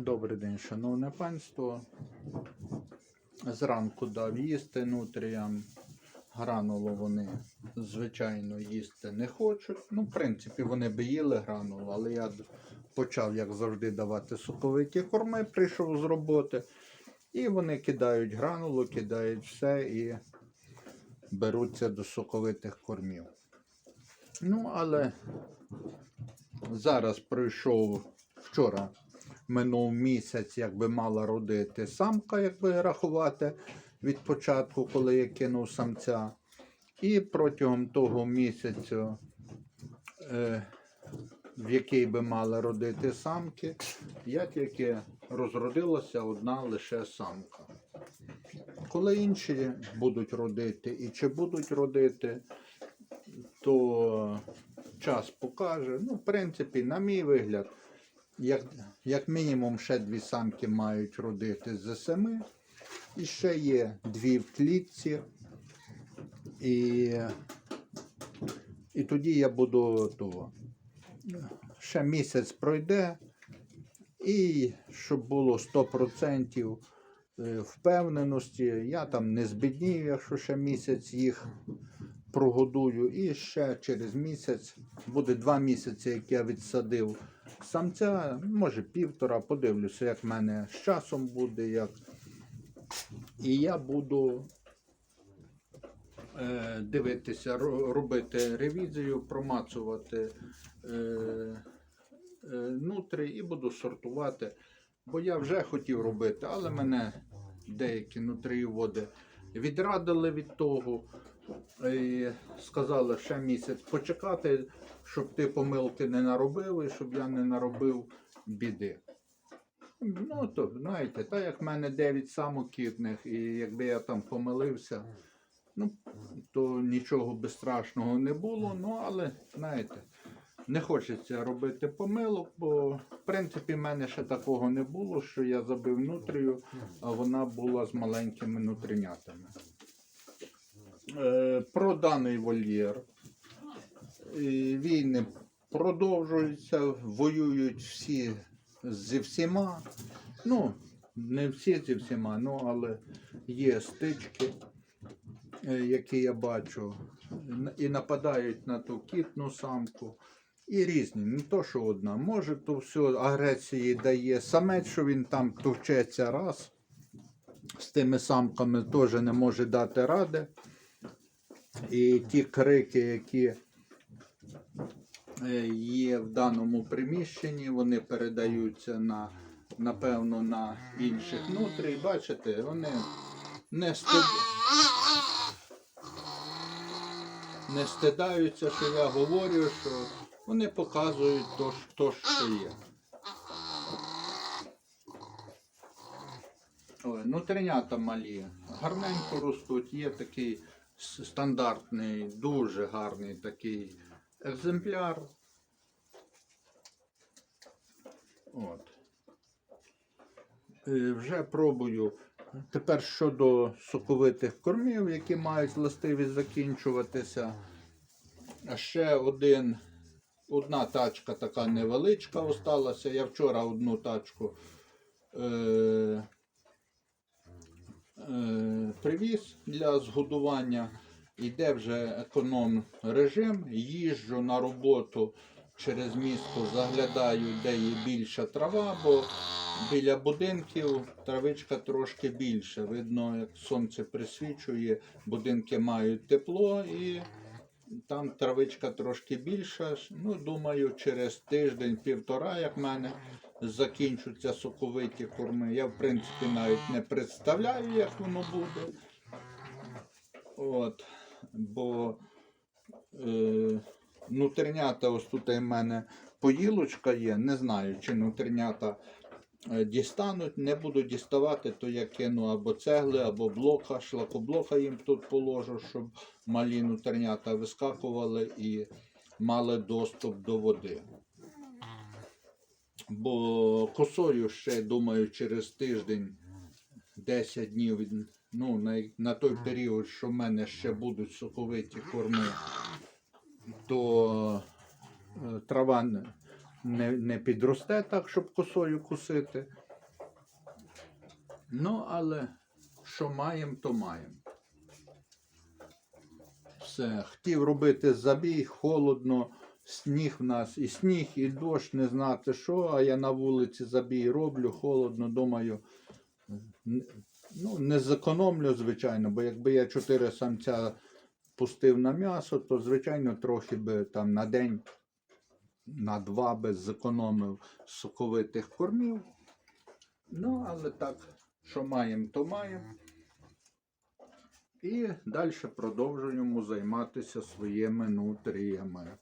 Добрий день, шановне панство. Зранку дав їсти нутріям. Гранулу вони, звичайно, їсти не хочуть. Ну, в принципі, вони би їли гранулу, але я почав, як завжди, давати соковиті корми, прийшов з роботи. І вони кидають гранулу, кидають все і беруться до соковитих кормів. Ну, але зараз пройшов вчора минув місяць, якби мала родити самка, якби рахувати від початку, коли я кинув самця. І протягом того місяця, е, в який би мали родити самки, я тільки розродилася одна лише самка. Коли інші будуть родити і чи будуть родити, то час покаже. Ну, в принципі, на мій вигляд, як, як мінімум ще дві самки мають родити з семи. І ще є дві в клітці. І, і тоді я буду того. Ще місяць пройде. І щоб було 100% е, впевненості, я там не збіднію, якщо ще місяць їх прогодую. І ще через місяць, буде два місяці, як я відсадив самця, може півтора, подивлюся, як в мене з часом буде. як. І я буду е, дивитися, робити ревізію, промацувати е, е, нутрі і буду сортувати. Бо я вже хотів робити, але мене деякі нутрієводи відрадили від того. І сказали ще місяць почекати, щоб ти помилки не наробив і щоб я не наробив біди. Ну, то, знаєте, так як в мене 9 самокітних, і якби я там помилився, ну, то нічого би страшного не було. Ну, але, знаєте, не хочеться робити помилок, бо в принципі в мене ще такого не було, що я забив нутрію, а вона була з маленькими нутринятами. Е, Про даний вольєр. Війни продовжуються, воюють всі зі всіма. Ну, не всі зі всіма, ну, але є стички, е, які я бачу, і нападають на ту кітну самку. І різні, не то, що одна. Може, то все агресії дає самець, що він там товчеться раз. З тими самками теж не може дати ради. І ті крики, які е, є в даному приміщенні, вони передаються на, напевно, на інших нутрій. Бачите, вони не, стид... не стидаються, що я говорю, що вони показують то, то що є. Ой, нутринята малі, гарненько ростуть, є такий стандартний, дуже гарний такий екземпляр. От. Е, Вже пробую. Тепер щодо соковитих кормів, які мають властивість закінчуватися. Ще один, одна тачка така невеличка осталася. Я вчора одну тачку е, привіз для згодування. Іде вже економ режим. Їжджу на роботу через місто, заглядаю, де є більша трава, бо біля будинків травичка трошки більше. Видно, як сонце присвічує, будинки мають тепло і там травичка трошки більша. Ну, думаю, через тиждень-півтора, як в мене закінчуться соковиті корми. Я, в принципі, навіть не представляю, як воно буде. От, бо е, нутринята, ось тут у мене поїлочка є. Не знаю, чи нутринята е, дістануть. Не буду діставати, то я кину або цегли, або блока, шлакоблока їм тут положу, щоб малі нутринята вискакували і мали доступ до води. Бо косою ще, думаю, через тиждень 10 днів, ну, на, на той період, що в мене ще будуть соковиті корми, то е, трава не, не, підросте так, щоб косою косити. Ну, але що маємо, то маємо. Все. Хотів робити забіг, холодно, сніг в нас, і сніг, і дощ, не знати що, а я на вулиці забій роблю, холодно, думаю. Ну, не зекономлю, звичайно, бо якби я чотири самця пустив на м'ясо, то, звичайно, трохи би там на день, на два би зекономив соковитих кормів. Ну, але так, що маємо, то маємо. І далі продовжуємо займатися своїми нутріями.